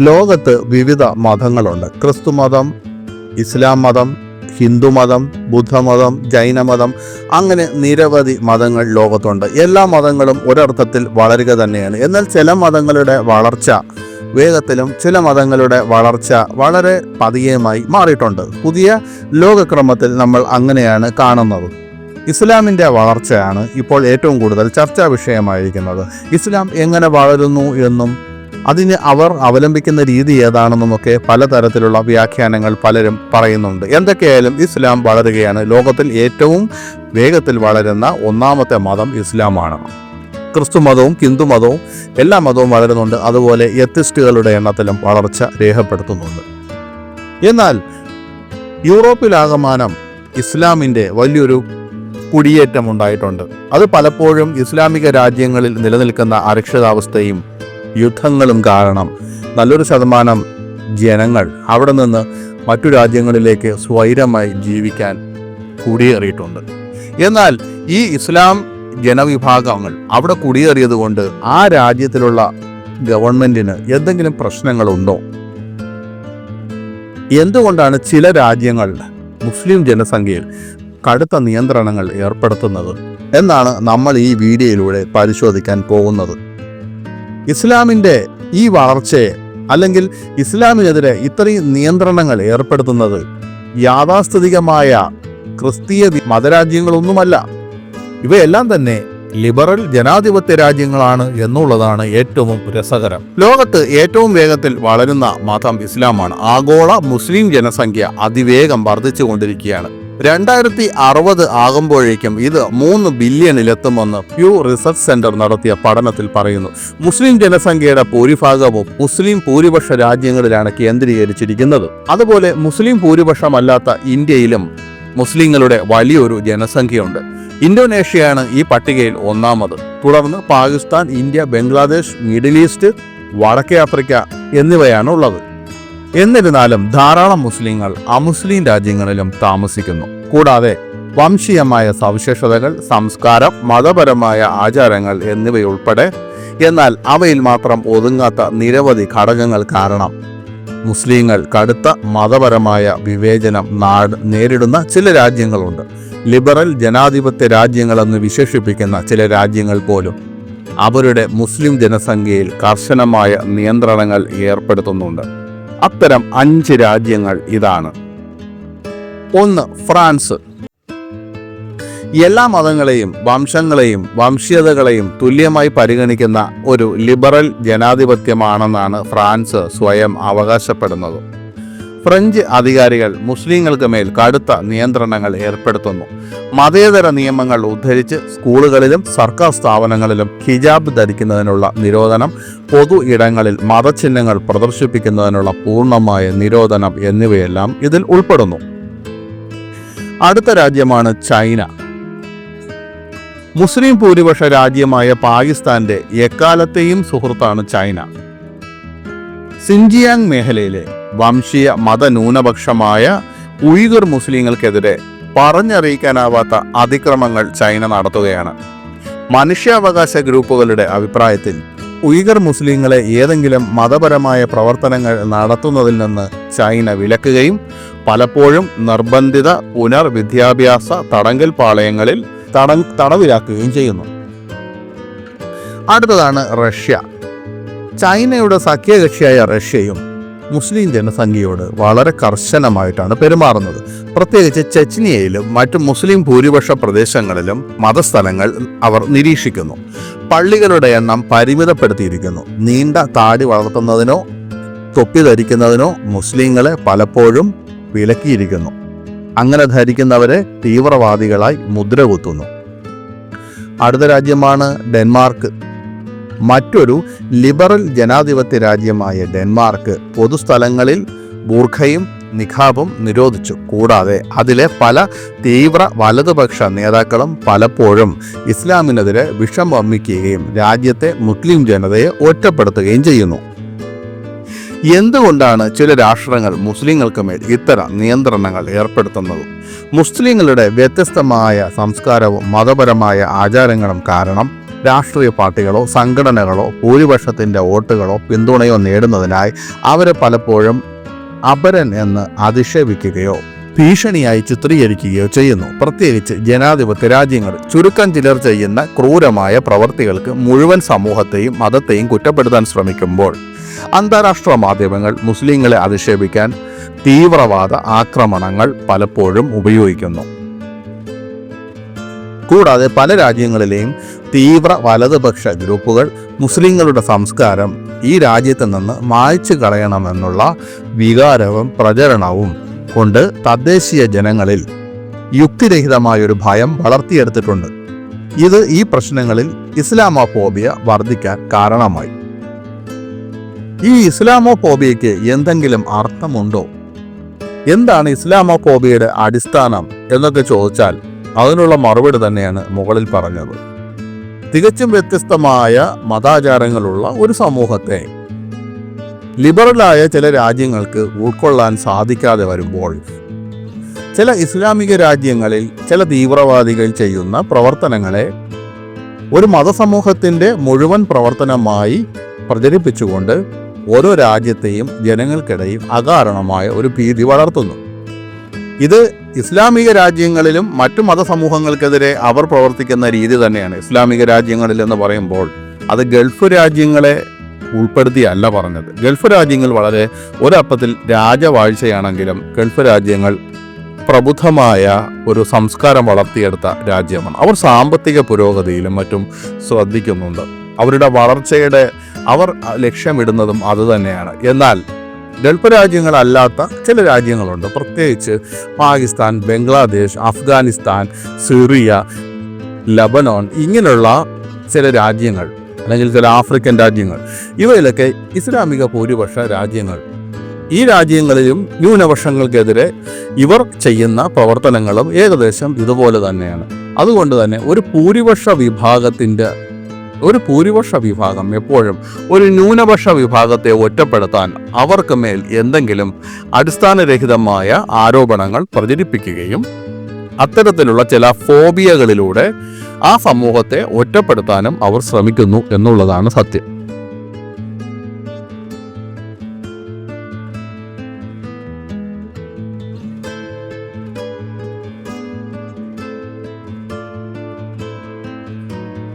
ലോകത്ത് വിവിധ മതങ്ങളുണ്ട്. ക്രിസ്തു മതം ഇസ്ലാം മതം ഹിന്ദുമതം ബുദ്ധമതം ജൈനമതം അങ്ങനെ നിരവധി മതങ്ങൾ ലോകത്തുണ്ട്. എല്ലാ മതങ്ങളും ഒരർത്ഥത്തിൽ വളരുക തന്നെയാണ്. എന്നാൽ ചില മതങ്ങളുടെ വളർച്ച വേഗത്തിലും ചില മതങ്ങളുടെ വളർച്ച വളരെ പതിയെയുമായി മാറിയിട്ടുണ്ട്. പുതിയ ലോകക്രമത്തിൽ നമ്മൾ അങ്ങനെയാണ് കാണുന്നത്. ഇസ്ലാമിന്റെ വളർച്ചയാണ് ഇപ്പോൾ ഏറ്റവും കൂടുതൽ ചർച്ചാ വിഷയമായിരിക്കുന്നത് ഇസ്ലാം എങ്ങനെ വളരുന്നു എന്നും അതിന് അവർ അവലംബിക്കുന്ന രീതി ഏതാണെന്നൊക്കെ പലതരത്തിലുള്ള വ്യാഖ്യാനങ്ങൾ പലരും പറയുന്നുണ്ട്. എന്തൊക്കെയായാലും ഇസ്ലാം വളരുകയാണ്. ലോകത്തിൽ ഏറ്റവും വേഗത്തിൽ വളരുന്ന ഒന്നാമത്തെ മതം ഇസ്ലാമാണ്. ക്രിസ്തു മതവും ഹിന്ദു മതവും എല്ലാ മതവും വളരുന്നുണ്ട്. അതുപോലെ എത്തിസ്റ്റുകളുടെ എണ്ണത്തിലും വളർച്ച രേഖപ്പെടുത്തുന്നുണ്ട്. എന്നാൽ യൂറോപ്പിലാകമാനം ഇസ്ലാമിന്റെ വലിയൊരു കുടിയേറ്റം ഉണ്ടായിട്ടുണ്ട് അത് പലപ്പോഴും ഇസ്ലാമിക രാജ്യങ്ങളിൽ നിലനിൽക്കുന്ന അരക്ഷിതാവസ്ഥയും യുദ്ധങ്ങളും കാരണം നല്ലൊരു ശതമാനം ജനങ്ങൾ അവിടെ നിന്ന് മറ്റു രാജ്യങ്ങളിലേക്ക് സ്വൈരമായി ജീവിക്കാൻ കുടിയേറിയിട്ടുണ്ട്. എന്നാൽ ഈ ഇസ്ലാം ജനവിഭാഗങ്ങൾ അവിടെ കുടിയേറിയത് കൊണ്ട് ആ രാജ്യത്തിലുള്ള ഗവൺമെന്റിന് എന്തെങ്കിലും പ്രശ്നങ്ങളുണ്ടോ? എന്തുകൊണ്ടാണ് ചില രാജ്യങ്ങൾ മുസ്ലിം ജനസംഖ്യയിൽ കടുത്ത നിയന്ത്രണങ്ങൾ ഏർപ്പെടുത്തുന്നത്? എന്നാണ് നമ്മൾ ഈ വീഡിയോയിലൂടെ പരിശോധിക്കാൻ പോകുന്നത്. ഇസ്ലാമിന്റെ ഈ വളർച്ചയെ അല്ലെങ്കിൽ ഇസ്ലാമിനെതിരെ ഇത്രയും നിയന്ത്രണങ്ങൾ ഏർപ്പെടുത്തുന്നത് യാഥാസ്ഥിതികമായ ക്രിസ്തീയ മതരാജ്യങ്ങളൊന്നുമല്ല. ഇവയെല്ലാം തന്നെ ലിബറൽ ജനാധിപത്യ രാജ്യങ്ങളാണ് എന്നുള്ളതാണ് ഏറ്റവും രസകരം. ലോകത്ത് ഏറ്റവും വേഗത്തിൽ വളരുന്ന മതം ഇസ്ലാമാണ്. ആഗോള മുസ്ലിം ജനസംഖ്യ അതിവേഗം വർദ്ധിച്ചുകൊണ്ടിരിക്കുകയാണ്. രണ്ടായിരത്തി അറുപത് ആകുമ്പോഴേക്കും ഇത് മൂന്ന് ബില്യണിലെത്തുമെന്ന് പ്യൂ റിസർച്ച് സെന്റർ നടത്തിയ പഠനത്തിൽ പറയുന്നു. മുസ്ലിം ജനസംഖ്യയുടെ ഭൂരിഭാഗവും മുസ്ലിം ഭൂരിപക്ഷ രാജ്യങ്ങളിലാണ് കേന്ദ്രീകരിച്ചിരിക്കുന്നത്. അതുപോലെ മുസ്ലിം ഭൂരിപക്ഷമല്ലാത്ത ഇന്ത്യയിലും മുസ്ലിങ്ങളുടെ വലിയൊരു ജനസംഖ്യയുണ്ട്. ഇന്തോനേഷ്യയാണ് ഈ പട്ടികയിൽ ഒന്നാമത്. തുടർന്ന് Pakistan India Bangladesh Middle East വടക്കേ ആഫ്രിക്ക എന്നിവയാണ് ഉള്ളത് എന്നിരുന്നാലും ധാരാളം മുസ്ലിങ്ങൾ അമുസ്ലിം രാജ്യങ്ങളിലും താമസിക്കുന്നു. കൂടാതെ വംശീയമായ സവിശേഷതകൾ സംസ്കാരം മതപരമായ ആചാരങ്ങൾ എന്നിവയുൾപ്പെടെ എന്നാൽ അവയിൽ മാത്രം ഒതുങ്ങാത്ത നിരവധി ഘടകങ്ങൾ കാരണം മുസ്ലിങ്ങൾ കടുത്ത മതപരമായ വിവേചനം നാട് നേരിടുന്ന ചില രാജ്യങ്ങളുണ്ട്. ലിബറൽ ജനാധിപത്യ രാജ്യങ്ങളെന്ന് വിശേഷിപ്പിക്കുന്ന ചില രാജ്യങ്ങൾ പോലും അവരുടെ മുസ്ലിം ജനസംഖ്യയിൽ കർശനമായ നിയന്ത്രണങ്ങൾ ഏർപ്പെടുത്തുന്നുണ്ട്. അത്തരം അഞ്ച് രാജ്യങ്ങൾ ഇതാണ്. ഒന്ന് ഫ്രാൻസ്. എല്ലാ മതങ്ങളെയും വംശങ്ങളെയും വംശീയതകളെയും തുല്യമായി പരിഗണിക്കുന്ന ഒരു ലിബറൽ ജനാധിപത്യമാണെന്നാണ് ഫ്രാൻസ് സ്വയം അവകാശപ്പെടുന്നത്. ഫ്രഞ്ച് അധികാരികൾ മുസ്ലിങ്ങൾക്ക് മേൽ കടുത്ത നിയന്ത്രണങ്ങൾ ഏർപ്പെടുത്തുന്നു. മതേതര നിയമങ്ങൾ ഉദ്ധരിച്ച് സ്കൂളുകളിലും സർക്കാർ സ്ഥാപനങ്ങളിലും ഹിജാബ് ധരിക്കുന്നതിനുള്ള നിരോധനം പൊതു ഇടങ്ങളിൽ മതചിഹ്നങ്ങൾ പ്രദർശിപ്പിക്കുന്നതിനുള്ള പൂർണമായ നിരോധനം എന്നിവയെല്ലാം ഇതിൽ ഉൾപ്പെടുന്നു. അടുത്ത രാജ്യമാണ് ചൈന. മുസ്ലിം ഭൂരിപക്ഷ രാജ്യമായ പാകിസ്ഥാന്റെ എക്കാലത്തെയും സുഹൃത്താണ് ചൈന. സിൻജിയാങ് മേഖലയിലെ വംശീയ മതന്യൂനപക്ഷമായ ഉയ്ഗർ മുസ്ലിങ്ങൾക്കെതിരെ പറഞ്ഞറിയിക്കാനാവാത്ത അതിക്രമങ്ങൾ ചൈന നടത്തുകയാണ്. മനുഷ്യാവകാശ ഗ്രൂപ്പുകളുടെ അഭിപ്രായത്തിൽ ഉയ്ഗർ മുസ്ലിങ്ങളെ ഏതെങ്കിലും മതപരമായ പ്രവർത്തനങ്ങൾ നടത്തുന്നതിൽ നിന്ന് ചൈന വിലക്കുകയും പലപ്പോഴും നിർബന്ധിത പുനർവിദ്യാഭ്യാസ തടങ്കൽ പാളയങ്ങളിൽ തട തടവിലാക്കുകയും ചെയ്യുന്നു. അടുത്തതാണ് റഷ്യ. ചൈനയുടെ സഖ്യകക്ഷിയായ റഷ്യയും മുസ്ലിം ജനസംഖ്യയോട് വളരെ കർശനമായിട്ടാണ് പെരുമാറുന്നത്. പ്രത്യേകിച്ച് ചെച്നിയയിലും മറ്റു മുസ്ലിം ഭൂരിപക്ഷ പ്രദേശങ്ങളിലും മതസ്ഥലങ്ങൾ അവർ നിരീക്ഷിക്കുന്നു. പള്ളികളുടെ എണ്ണം പരിമിതപ്പെടുത്തിയിരിക്കുന്നു. നീണ്ട താടി വളർത്തുന്നതിനോ തൊപ്പി ധരിക്കുന്നതിനോ മുസ്ലിങ്ങളെ പലപ്പോഴും വിലക്കിയിരിക്കുന്നു. അങ്ങനെ ധരിക്കുന്നവരെ തീവ്രവാദികളായി മുദ്രകുത്തുന്നു. അടുത്ത രാജ്യമാണ് ഡെൻമാർക്ക്. മറ്റൊരു ലിബറൽ ജനാധിപത്യ രാജ്യമായ ഡെൻമാർക്ക് പൊതുസ്ഥലങ്ങളിൽ ബൂർഖയും നിഖാബും നിരോധിച്ചു. കൂടാതെ അതിലെ പല തീവ്ര വലതുപക്ഷ നേതാക്കളും പലപ്പോഴും ഇസ്ലാമിനെതിരെ വിഷം വമ്മിക്കുകയും രാജ്യത്തെ മുസ്ലിം ജനതയെ ഒറ്റപ്പെടുത്തുകയും ചെയ്യുന്നു. എന്തുകൊണ്ടാണ് ചില രാഷ്ട്രങ്ങൾ മുസ്ലിങ്ങൾക്ക് മേൽ ഇത്തരം നിയന്ത്രണങ്ങൾ ഏർപ്പെടുത്തുന്നത്? മുസ്ലിങ്ങളുടെ വ്യത്യസ്തമായ സംസ്കാരവും മതപരമായ ആചാരങ്ങളും കാരണം രാഷ്ട്രീയ പാർട്ടികളോ സംഘടനകളോ ഭൂരിപക്ഷത്തിന്റെ വോട്ടുകളോ പിന്തുണയോ നേടുന്നതിനായി അവരെ പലപ്പോഴും അപരൻ എന്ന് അധിക്ഷേപിക്കുകയോ ഭീഷണിയായി ചിത്രീകരിക്കുകയോ ചെയ്യുന്നു. പ്രത്യേകിച്ച് ജനാധിപത്യ രാജ്യങ്ങൾ ചുരുക്കം ചിലർ ചെയ്യുന്ന ക്രൂരമായ പ്രവർത്തികൾക്ക് മുഴുവൻ സമൂഹത്തെയും മതത്തെയും കുറ്റപ്പെടുത്താൻ ശ്രമിക്കുമ്പോൾ അന്താരാഷ്ട്ര മാധ്യമങ്ങൾ മുസ്ലിങ്ങളെ അധിക്ഷേപിക്കാൻ തീവ്രവാദ ആക്രമണങ്ങൾ പലപ്പോഴും ഉപയോഗിക്കുന്നു. കൂടാതെ പല രാജ്യങ്ങളിലെയും തീവ്ര വലതുപക്ഷ ഗ്രൂപ്പുകൾ മുസ്ലിങ്ങളുടെ സംസ്കാരം ഈ രാജ്യത്ത് നിന്ന് മായ്ച്ചു കളയണമെന്നുള്ള വികാരവും പ്രചരണവും കൊണ്ട് തദ്ദേശീയ ജനങ്ങളിൽ യുക്തിരഹിതമായൊരു ഭയം വളർത്തിയെടുത്തിട്ടുണ്ട്. ഇത് ഈ പ്രശ്നങ്ങളിൽ ഇസ്ലാമോഫോബിയ വർദ്ധിക്കാൻ കാരണമായി. ഈ ഇസ്ലാമോഫോബിയയ്ക്ക് എന്തെങ്കിലും അർത്ഥമുണ്ടോ? എന്താണ് ഇസ്ലാമോഫോബിയയുടെ അടിസ്ഥാനം എന്നൊക്കെ ചോദിച്ചാൽ അതിനുള്ള മറുപടി തന്നെയാണ് മുകളിൽ പറഞ്ഞത്. തികച്ചും വ്യത്യസ്തമായ മതാചാരങ്ങളുള്ള ഒരു സമൂഹത്തെ. ലിബറലായ ചില രാജ്യങ്ങൾക്ക് ഉൾക്കൊള്ളാൻ സാധിക്കാതെ വരുമ്പോൾ ചില ഇസ്ലാമിക രാജ്യങ്ങളിൽ ചില തീവ്രവാദികൾ ചെയ്യുന്ന പ്രവർത്തനങ്ങളെ ഒരു മതസമൂഹത്തിന്റെ മുഴുവൻ പ്രവർത്തനമായി പ്രചരിപ്പിച്ചുകൊണ്ട് ഓരോ രാജ്യത്തെയും ജനങ്ങൾക്കിടയിൽ അകാരണമായ ഒരു ഭീതി വളർത്തുന്നു. ഇത് ഇസ്ലാമിക രാജ്യങ്ങളിലും മറ്റു മതസമൂഹങ്ങൾക്കെതിരെ അവർ പ്രവർത്തിക്കുന്ന രീതി തന്നെയാണ്. ഇസ്ലാമിക രാജ്യങ്ങളിൽ എന്ന് പറയുമ്പോൾ അത് ഗൾഫ് രാജ്യങ്ങളെ ഉൾപ്പെടുത്തിയല്ല പറഞ്ഞത്. ഗൾഫ് രാജ്യങ്ങൾ വളരെ ഒരർത്ഥത്തിൽ രാജവാഴ്ചയാണെങ്കിലും ഗൾഫ് രാജ്യങ്ങൾ പ്രബുദ്ധമായ ഒരു സംസ്കാരം വളർത്തിയെടുത്ത രാജ്യമാണ്. അവർ സാമ്പത്തിക പുരോഗതിയിലും മറ്റും ശ്രദ്ധിക്കുന്നുണ്ട്. അവരുടെ വളർച്ചയുടെ അവർ ലക്ഷ്യമിടുന്നതും അതുതന്നെയാണ് എന്നാൽ ഗൾഫ് രാജ്യങ്ങളല്ലാത്ത ചില രാജ്യങ്ങളുണ്ട്. പ്രത്യേകിച്ച് പാകിസ്ഥാൻ ബംഗ്ലാദേശ് അഫ്ഗാനിസ്ഥാൻ സിറിയ ലബനോൺ ഇങ്ങനെയുള്ള ചില രാജ്യങ്ങൾ അല്ലെങ്കിൽ ചില ആഫ്രിക്കൻ രാജ്യങ്ങൾ. ഇവയിലൊക്കെ ഇസ്ലാമിക ഭൂരിപക്ഷ രാജ്യങ്ങൾ. ഈ രാജ്യങ്ങളിലും ന്യൂനപക്ഷങ്ങൾക്കെതിരെ ഇവർ ചെയ്യുന്ന പ്രവർത്തനങ്ങളും ഏകദേശം ഇതുപോലെ തന്നെയാണ്. അതുകൊണ്ട് തന്നെ ഒരു ഭൂരിപക്ഷ വിഭാഗത്തിന്റെ ഒരു ഭൂരിപക്ഷ വിഭാഗം എപ്പോഴും ഒരു ന്യൂനപക്ഷ വിഭാഗത്തെ ഒറ്റപ്പെടുത്താൻ അവർക്ക് മേൽ എന്തെങ്കിലും അടിസ്ഥാനരഹിതമായ ആരോപണങ്ങൾ പ്രചരിപ്പിക്കുകയും അത്തരത്തിലുള്ള ചില ഫോബിയകളിലൂടെ ആ സമൂഹത്തെ ഒറ്റപ്പെടുത്താനും അവർ ശ്രമിക്കുന്നു എന്നുള്ളതാണ് സത്യം.